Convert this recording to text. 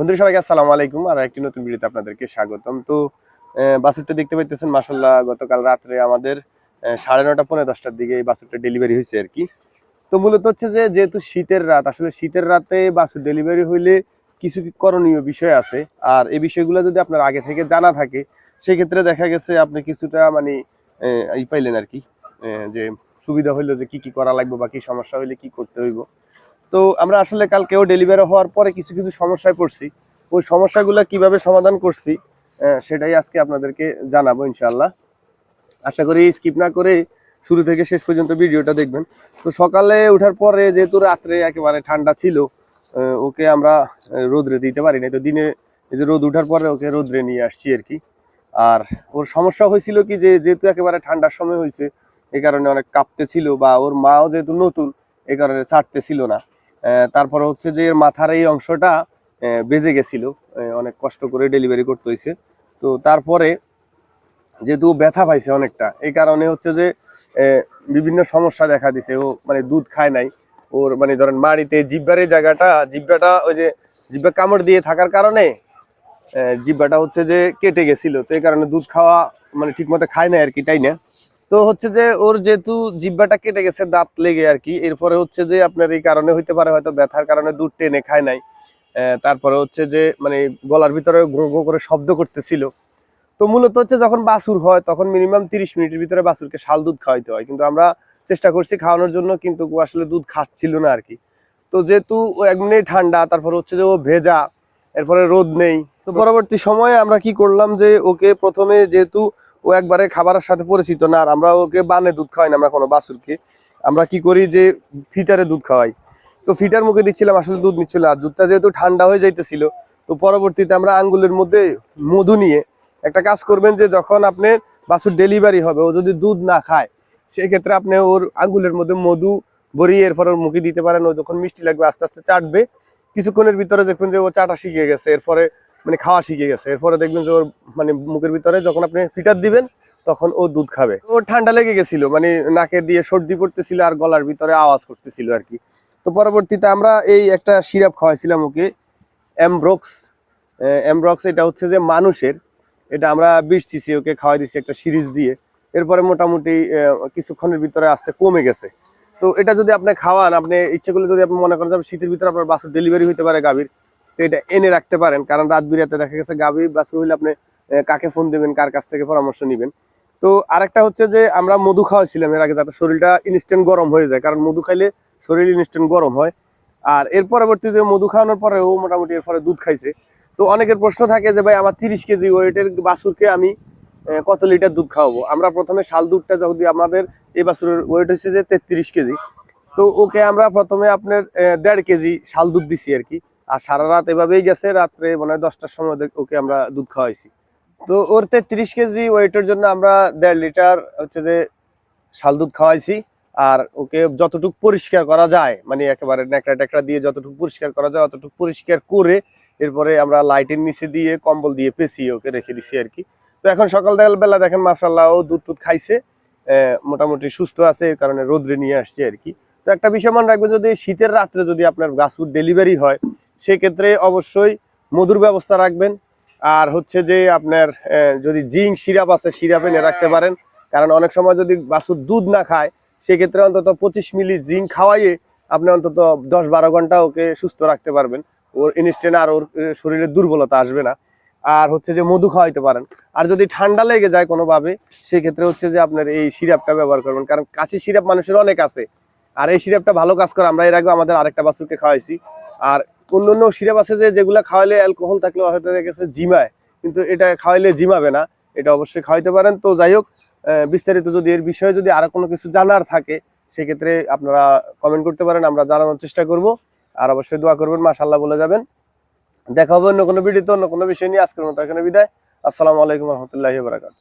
বন্ধুরা সবাইকে আসসালামু আলাইকুম। আর একটি নতুন ভিডিওতে আপনাদেরকে স্বাগতম। তো আহ, বাছুরটা দেখতে পাইতেছেন মাসাল্লাহ গতকাল রাত্রে আমাদের সাড়ে নটা পনেরো দশটার দিকে এই বাছুরটা ডেলিভারি হয়েছে আর কি। তো মূলত হচ্ছে যে যেহেতু শীতের রাত আসলে শীতের রাতে বাছুর ডেলিভারি হইলে কিছু করণীয় বিষয় আছে? আর এই বিষয়গুলো যদি আপনার আগে থেকে জানা থাকে সেক্ষেত্রে দেখা গেছে আপনি কিছুটা মানে ই পাইলেন আর কি যে সুবিধা হইল যে কি কি করা লাগবে বা কি সমস্যা হইলে কি করতে হইব। তো আমরা আসলে কালকেও ডেলিভারি হওয়ার পরে কিছু কিছু সমস্যায় পড়ছি। ওই সমস্যাগুলো কীভাবে সমাধান করছি সেটাই আজকে আপনাদেরকে জানাব ইনশাল্লাহ আশা করি স্কিপ না করে শুরু থেকে শেষ পর্যন্ত ভিডিওটা দেখবেন। তো সকালে ওঠার পরে যেহেতু রাত্রে একেবারে ঠান্ডা ছিল ওকে আমরা রোদ্রে দিতে পারি না তো দিনে এই যে রোদ উঠার পরে ওকে রোদ্রে নিয়ে আসছি আর কি। আর ওর সমস্যা হয়েছিল কি যে, যেহেতু একেবারে ঠান্ডার সময় হয়েছে এই কারণে অনেক কাঁপতে ছিল বা ওর মাও যেহেতু নতুন এই কারণে ছাড়তে ছিল না। তারপরে হচ্ছে যে এর মাথার এই অংশটা বেজে গেছিল অনেক কষ্ট করে ডেলিভারি করতে হয়েছে তো তারপরে যেহেতু ব্যথা পাইছে অনেকটা, এই কারণে হচ্ছে যে বিভিন্ন সমস্যা দেখা দিছে। ও মানে দুধ খায় নাই। ওর মানে ধরেন মাড়িতে জিব্বারের জায়গাটা, জিব্বাটা ওই যে জিব্বা কামড় দিয়ে থাকার কারণে জিব্বাটা হচ্ছে যে কেটে গেছিল। তো এই কারণে দুধ খাওয়া মানে ঠিক মতো খায় না আর কি, তাই না? তো হচ্ছে যে ওর যেহেতু জিব্বাটা কেটে গেছে, দাঁত লেগে আর কি এরপরে হচ্ছে যে আপনার এই কারণে হইতে পারে হয়তো ব্যথার কারণে দুধ টেনে খায় নাই। তারপরে হচ্ছে যে মানে গলার ভিতরে ঘো ঘো করে শব্দ করতেছিল। তো মূলত হচ্ছে যখন বাছুর হয়, তখন মিনিমাম তিরিশ মিনিটের ভিতরে বাছুরকে শাল দুধ খাওয়াইতে হয়। কিন্তু আমরা চেষ্টা করছি খাওয়ানোর জন্য, কিন্তু আসলে দুধ খাচ্ছিল না আর কি তো যেহেতু ও এমনি ঠান্ডা, তারপর হচ্ছে যে ও ভেজা, এরপরে রোদ নেই তো পরবর্তী সময়ে আমরা কি করলাম যে ওকে প্রথমে যেহেতু ও একবারে খাবারের সাথে পরিচিত না, আর আমরা ওকে বানে দুধ খাওয়াই না, আমরা কোনো বাছুরকে, আমরা কি করি যে ফিটারে দুধ খাওয়াই। তো ফিটার মুখে দিচ্ছিলাম, আসলে দুধ নিচ্ছিল আর দুধটা যেহেতু ঠান্ডা হয়ে যাইতেছিল, তো পরবর্তীতে আমরা আঙ্গুলের মধ্যে মধু নিয়ে একটা কাজ করবেন যে যখন আপনি বাছুর ডেলিভারি হবে, ও যদি দুধ না খায়, সেক্ষেত্রে আপনি ওর আঙ্গুলের মধ্যে মধু ভরিয়ে এরপর ওর মুখে দিতে পারেন, ও যখন মিষ্টি লাগবে আস্তে আস্তে চাটবে, কিছুক্ষণের ভিতরে দেখবেন যে ও চাটা শিখে গেছে, এরপরে মানে খাওয়া শিখে গেছে। এরপরে দেখবেন যে ওর মানে মুখের ভিতরে যখন আপনি ফিটার দিবেন, তখন ও দুধ খাবে। ওর ঠান্ডা লেগে গেছিল মানে নাকে দিয়ে সর্দি পড়তেছিল আর গলার ভিতরে আওয়াজ করতেছিল আর কি। তো পরবর্তীতে আমরা এই একটা সিরাপ খাওয়াইছিলাম ওকে অ্যামব্রক্স অ্যামব্রক্স এটা হচ্ছে যে মানুষের, এটা আমরা বিশ সিসি ওকে খাওয়াই দিচ্ছি একটা সিরিজ দিয়ে। এরপরে মোটামুটি কিছুক্ষণের ভিতরে আসতে কমে গেছে। তো এটা যদি আপনি খাওয়ান, আপনি ইচ্ছে করলে যদি আপনি মনে করেন যে শীতের ভিতরে আপনার বাছুর ডেলিভারি হতে পারে গাভীর তো এটা এনে রাখতে পারেন। কারণ রাত বিরাতে দেখা গেছে গাভীর বাছুর হইলে আপনি কাকে ফোন দেবেন, কার কাছ থেকে পরামর্শ নেবেন। তো আরেকটা হচ্ছে যে, আমরা মধু খাওয়াইছিলাম এর আগে যাতে শরীরটা ইনস্ট্যান্ট গরম হয়ে যায়। কারণ মধু খাইলে শরীর ইনস্ট্যান্ট গরম হয়। আর এর পরবর্তীতে মধু খাওয়ানোর পরেও মোটামুটি এর পরে দুধ খাইছে। তো অনেকের প্রশ্ন থাকে যে, ভাই, আমার তিরিশ কেজি ওয়েটের বাছুরকে আমি কত লিটার দুধ খাওয়াবো? আমরা প্রথমে শাল দুধটা যদি আমাদের এই বাছুরের ওয়েট হচ্ছে যে, তেত্রিশ কেজি। তো ওকে আমরা প্রথমে আপনার দেড় কেজি শাল দুধ দিছি আর কি। আর সারা রাত এভাবেই গেছে, রাত্রে মানে দশটার সময় ওকে আমরা দুধ খাওয়াইছি। তো ওর তেত্রিশ কেজি ওয়েটের জন্য আমরা দেড় লিটার হচ্ছে যে শাল দুধ খাওয়াইছি। আর ওকে যতটুকু পরিষ্কার করা যায় মানে একেবারে ন্যাকড়া ট্যাকড়া দিয়ে যতটুকু পরিষ্কার করা যায়, অতটুকু পরিষ্কার করে এরপরে আমরা লাইটের নিচে দিয়ে কম্বল দিয়ে পেঁচিয়ে ওকে রেখে দিছি আর কি। তো এখন সকাল বেলা দেখেন মাসাল্লাহ ও দুধ টুধ খাইছে মোটামুটি সুস্থ আছে এর কারণে রোদ্রে নিয়ে আসছে আর কি। তো একটা বিষয় মনে রাখবেন, যদি শীতের রাত্রে যদি আপনার গাছুর ডেলিভারি হয় সেক্ষেত্রে অবশ্যই মধুর ব্যবস্থা রাখবেন। আর হচ্ছে যে আপনার যদি জিঙ্ক, সিরাপ আছে, সিরাপ এনে রাখতে পারেন। কারণ অনেক সময় যদি বাছুর দুধ না খায়, সেক্ষেত্রে অন্তত পঁচিশ মিলি জিঙ্ক খাওয়াইয়ে আপনি অন্তত দশ বারো ঘণ্টা ওকে সুস্থ রাখতে পারবেন। ওর ইনস্ট্যান্ট আর ওর শরীরে দুর্বলতা আসবে না। আর হচ্ছে যে মধু খাওয়াইতে পারেন। আর যদি ঠান্ডা লেগে যায় কোনোভাবে, সেক্ষেত্রে হচ্ছে যে আপনার এই সিরাপটা ব্যবহার করবেন। কারণ কাশি সিরাপ মানুষের অনেক আছে। আর এই সিরাপটা ভালো কাজ করে, আমরা এর আগে আমাদের আরেকটা বাছুরকে খাওয়াইছি। আর অন্য অন্য সিরাপ আছে যে যেগুলো খাওয়াইলে অ্যালকোহল থাকলে হয়তো গেছে জিমায়, কিন্তু এটা খাওয়াইলে জিমাবে না, এটা অবশ্যই খাওয়াইতে পারেন। তো যাই হোক বিস্তারিত যদি এর বিষয়ে যদি আরও কোনো কিছু জানার থাকে, সেক্ষেত্রে আপনারা কমেন্ট করতে পারেন, আমরা জানানোর চেষ্টা করব। আর অবশ্যই দোয়া করবেন মাশাল্লাহ বলে যাবেন। দেখা হবে অন্য কোনো ভিডিওতে অন্য কোনো বিষয় নিয়ে। আজকের মতো এখানে বিদায়। আসসালামু আলাইকুম রহমতুল্লাহি বারাকাত